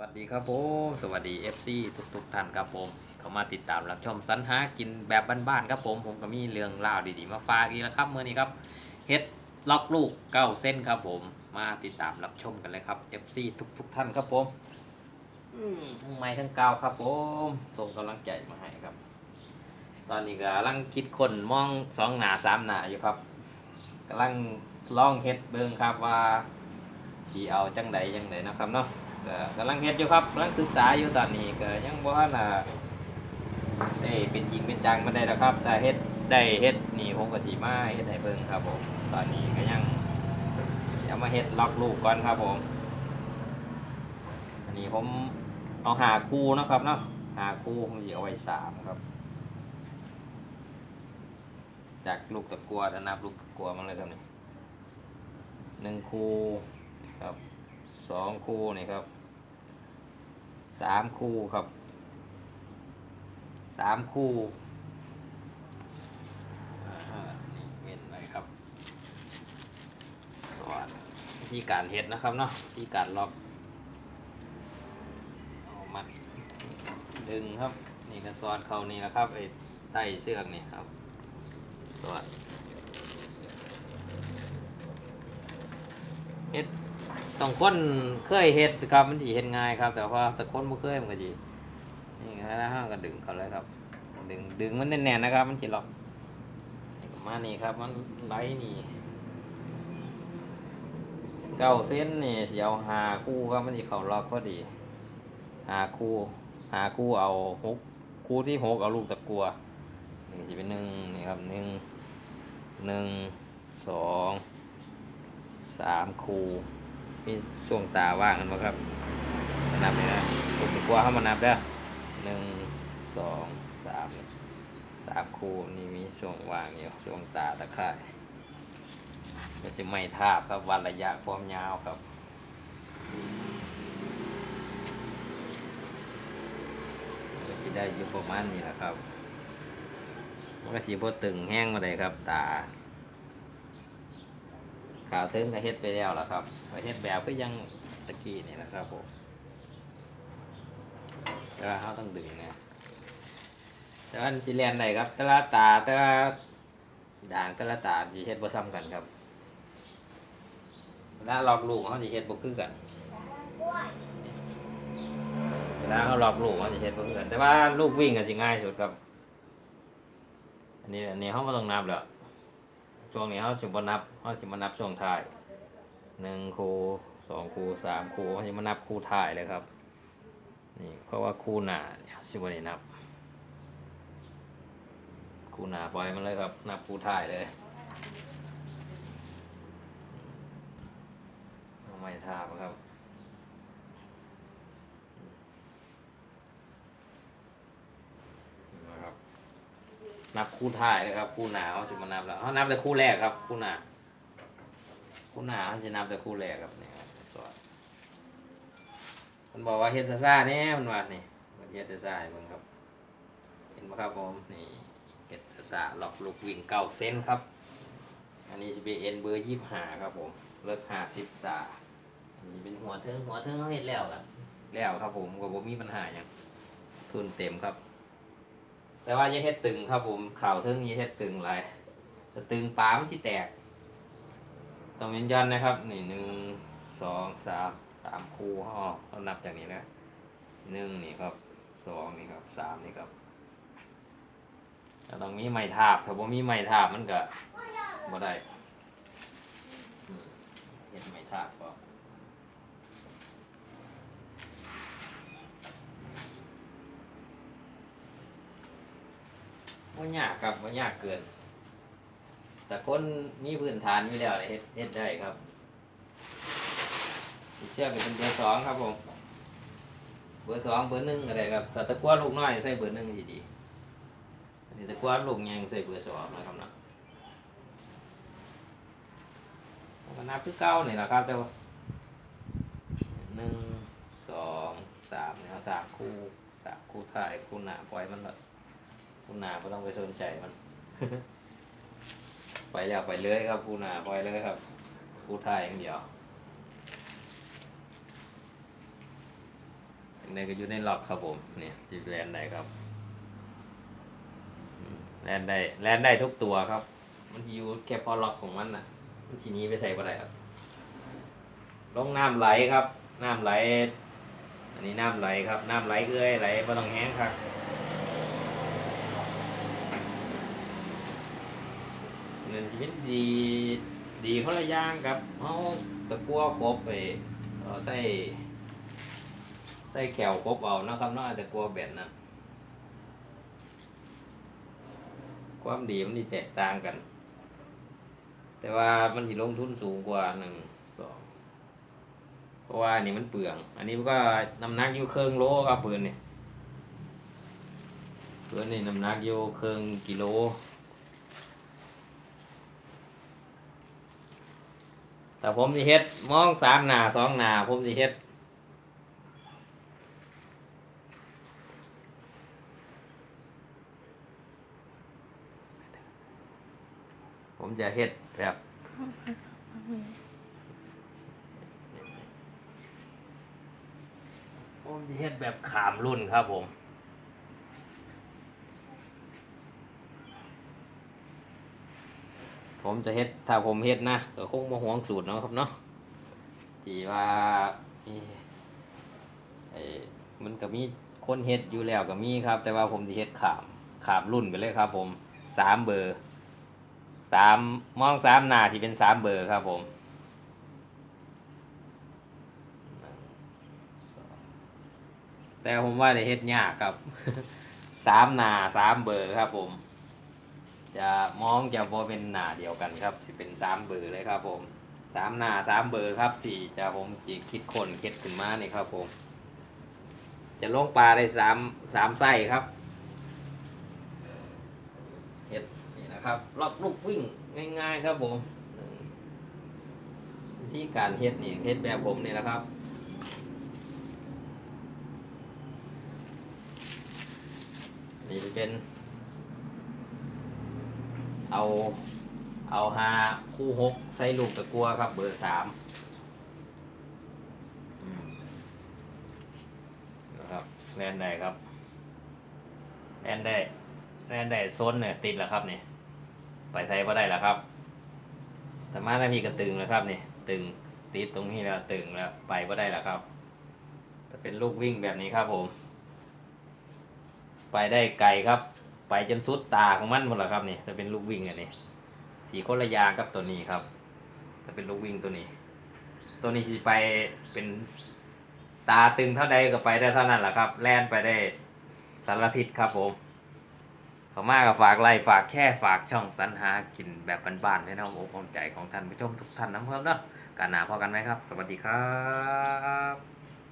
วัสดีครับผมสวัสดี FC ทุกทุกๆท่านครับผม เข้ามาติดตามรับชมสรรหากินแบบบ้านๆครับผมผมก็มีเรื่องราวดีๆมาฝากอีกแล้วครับเมื่อนี้ครับเฮ็ดล็อกลูกเก้าเส้นครับผม มาติดตามรับชมกันเลยครับ FC ทุกทุกๆท่านครับผมทั้งไม้ทั้งกาวครับผมส่งกำลังใจมาให้ครับ ตอนนี้ก็กำลังคิดคนมองสองหนาสามหนาอยู่ครับกำลังลองเฮ็ดเบิ่งครับว่าสีเอาจังใดจังใดนะครับเนาะ ก็กำลังเฮ็ดอยู่ครับกำลังศึกษาอยู่ตอนนี้ก็ยังบ่ทันน่ะได้เป็นจริงเป็นจังมาได้แล้วครับแต่เฮ็ดได้เฮ็ดนี่ผมก็สิมาเฮ็ดให้เบิ่งครับผม ตอนนี้ก็ยังจะมาเฮ็ดล็อกลูกก่อนครับผม อันนี้ผมเอาหาคู่นะครับเนาะหาคู่ผมสิเอาไว้สามครับ จากลูกตะกัวถ้านับลูกตะกัวมาเลยครับนี่หนึ่งคู่ครับสองคู่นี่ครับ สามคู่ครับสามคู่นี่เว้นไว้ครับสอนวิธีการเฮ็ดนะครับเนาะวิธีการล็อกเอามัดดึงครับ นี่ก็สอดเข้านี่แหละครับไอ้ใต้เชือกนี่ครับสอดเฮ็ด ต้องคนเคยเฮ็ดครับมันสิเฮ็ดง่ายครับ แต่ว่าแต่คนบ่เคยมันก็สินี่แล้วเราก็ดึงเขาเลยครับ ดึงดึงมันแน่นๆนะครับ มันสิล็อกนี่ประมานี้ครับ มันไหลนี่เก้าเส้นนี่เสิเอาหาคู่ครับมันสิเข้าล็อกพอดี หาคู่ หาคู่เอาหกคู่ที่หกเอาลูกตะกัวนี่สิเป็นหนึ่งนี่ครับหนึ่งหนึ่งสองสามคู่ มีช่วงตาว่างกันไหมครับมานับเลยนะผมดีกว่าเข้ามานับเด้อหนึ่งสองสามสามคู่นี่มีช่วงว่างอยู่ช่วงตาตะข่ายก็จะไม่ทาบครับวันระยะความยาวครับก็จะได้อยู่ประมาณนี้แหละครับมันก็สีพตึงแห้งมาเลยครับตา ข่าวถึงก็เฮ็ดไปแล้วล่ะครับก็เฮ็ดแบบก็ยังตะกี้นี่แหละครับผมแต่ว่าเขาต้องดึงนะแต่ว่าจิเรียนได้ครับแต่ละตาแต่ละด่างแต่ละตาสิเฮ็ดบ่ซ้ำกันครับเวลาลอกลูกเขาสิเฮ็ดบ่คือกันเวลาเขาหลอกลูกเขาสิเฮ็ดบ่คือกันแต่ว่าลูกวิ่งก็สิง่ายสุดครับ อันนี้อันนี้เขาบ่ต้องนับแล้ว ช่วงนี้เขาสิบนับเขาสิมานับช่วงท้ายหนึ่งคูสองคูสามคูเขาสิมานับคูท้ายเลยครับนี่เพราะว่าคูหนาเนี่ยสิบวันนี้นับ คูหนาปล่อยมันเลยครับ นับคูท้ายเลยไม่ทาบครับครับ นับคู่ท้ายเลยครับคู่หนาเขาจะมานับแล้วเขานับแต่คู่แรกครับ คู่หนาคู่หนาเขาจะนับแต่คู่แรกครับเนี่ครับสอนมันบอกว่าเฮดซ่าซ่าแน่มันว่านี่มันเฮดซ่าซ่าเบิ่งครับ เห็นไหมครับผมนี่เฮดซ่าซ่าล็อกลูกวิ่งเก้าเซนครับ อันนี้จะเป็นเอ็นเบอร์ยี่ห้าครับผมเลิกห้าสิบตาอันนี้เป็นหัวเทิงหัวเทิงเขาเห็นแล้วครับแล้วครับผมก็บ่มีปัญหาอย่างทุนเต็มครับ แต่ว่าอย่าเฮ็ดตึงครับผมข่าวเทิงอย่าเฮ็ดตึงหลายตึงปามันสิแตกต้องยันยันนะครับ นี่หนึ่งสองสามสามคู่อ๋อเรานับจากนี้นะหนึ่งนี่ครับสองนี่ครับสามนี่ครับแต่ต้องมีไม้ทาบถ้าบ่มีไม้ทาบมันก็บ่ได้เฮ็ดไม้ทาบก็ ว่ายากครับว่ายากเกิน แต่คนมีพื้นฐานอยู่แล้วเฮ็ดเฮ็ดได้ครับเชื่อเป็นเบอร์สองครับผม เบอร์สองเบอร์หนึ่งอะไรครับแต่ตะกัวลูกน้อยใส่เบอร์หนึ่งสิดีอันนี้ตะกัวลูกยังใส่เบอร์สองนะครับนะก็นับคือเก้านี่แหละครับแต่ว่าหนึ่งสองสามเนี่ยสามคู่สามคู่ท้ายคู่หน้าปล่อยมันเลย คุณนาไม่ต้องไปสนใจมัน ไปแล้วไปเลยครับคุณนาปล่อยเลยครับผู้ทายอย่างเดียวในก็อยู่ในล็อกครับผม เนี่ยจิแลนได้ครับแลนได้แลนได้ทุกตัวครับ มันอยู่แค่พอล็อกของมันน่ะมันทีนี้ไปใส่บ่ได้ครับ ลงน้ำไหลครับ น้ำไหล อันนี้น้ำไหลครับ น้ำไหลเอื้อยไหลไม่ต้องแห้งครับ เงินชีวิตดีดีเขาละย่างครับเอาตะกัวครบไปเอาใส่ใส่แขวครบเอานะครับเนาะตะกัวแบบนั้นความดีมันนี่แตกต่างกัน แต่ว่ามันสิลงทุนสูงกว่าหนึ่งสองเพราะว่าอันนี่มันเปลือง อันนี้มันก็น้ำหนักอยู่เครื่องโลครับปืนเนี่ยปืนนี่น้ำหนักอยู่เครื่องกิโล แต่ผมสิเฮ็ดมองสามหนาสองหนาผมสิเฮ็ดผมจะเฮ็ดแบบผมจะเฮ็ดแบบขามรุ่นครับผม ผมจะเฮ็ดถ้าผมเฮ็ดนะก็คงมาห่วงสูตรเนาะครับเนาะที่ว่าไอ้มันก็มีคนเฮ็ดอยู่แล้วก็มีครับ แต่ว่าผมจะเฮ็ดขามขามรุ่นไปเลยครับ ผมสามเบอร์สามมองสามหน้าที่เป็นสามเบอร์ครับผมแต่ผมว่าได้เฮ็ดยากครับสามหน้าสามเบอร์ครับผม จะมองจะบ่เป็นหน้าเดียวกันครับสิเป็นสามเบอร์เลยครับผมสามหน้าสามเบอร์ครับที่จะผมจิคิดคนคิดขึ้นมานี่ครับผม จะลงปลาได้สามสามไส้ครับเฮ็ดนี่นะครับล็อกลูกวิ่งง่ายๆครับผมอืมวิธีการเฮ็ดนี่เฮ็ดแบบผมนี่แหละครับนี่จะเป็น เอาเอาหาคู่หกใส่ลูกตะกัวครับ เบอร์สามนะครับแลนได้ครับแลนได้แลนได้โซนเนี่ยติดแล้วครับเนี่ยไปใส่ก็ได้แล้วครับแต่มาได้มีกระตึงแล้วครับเนี่ยตึงติดตรงนี้แล้วตึงแล้วไปก็ได้แล้วครับจะเป็นลูกวิ่งแบบนี้ครับผม ไปได้ไกลครับ ไปจนสุดตาของมันหมดแล้วครับนี่จะเป็นลูกวิ่งอันนี้สีคนละยางกับตัวนี้ครับจะเป็นลูกวิ่งตัวนี้ ตัวนี้สิไปเป็นตาตึงเท่าใดก็ไปได้เท่านั้นแหละครับ แล่นไปได้สารทิศครับผมขอมากกับฝากไลค์ฝากแค่ฝากช่องสรรหากินแบบบ้านๆให้น้องโอ้ความใจของท่านผู้ชมทุกท่านนะครับเนาะการหนาพอกันไหมครับ สวัสดีครับ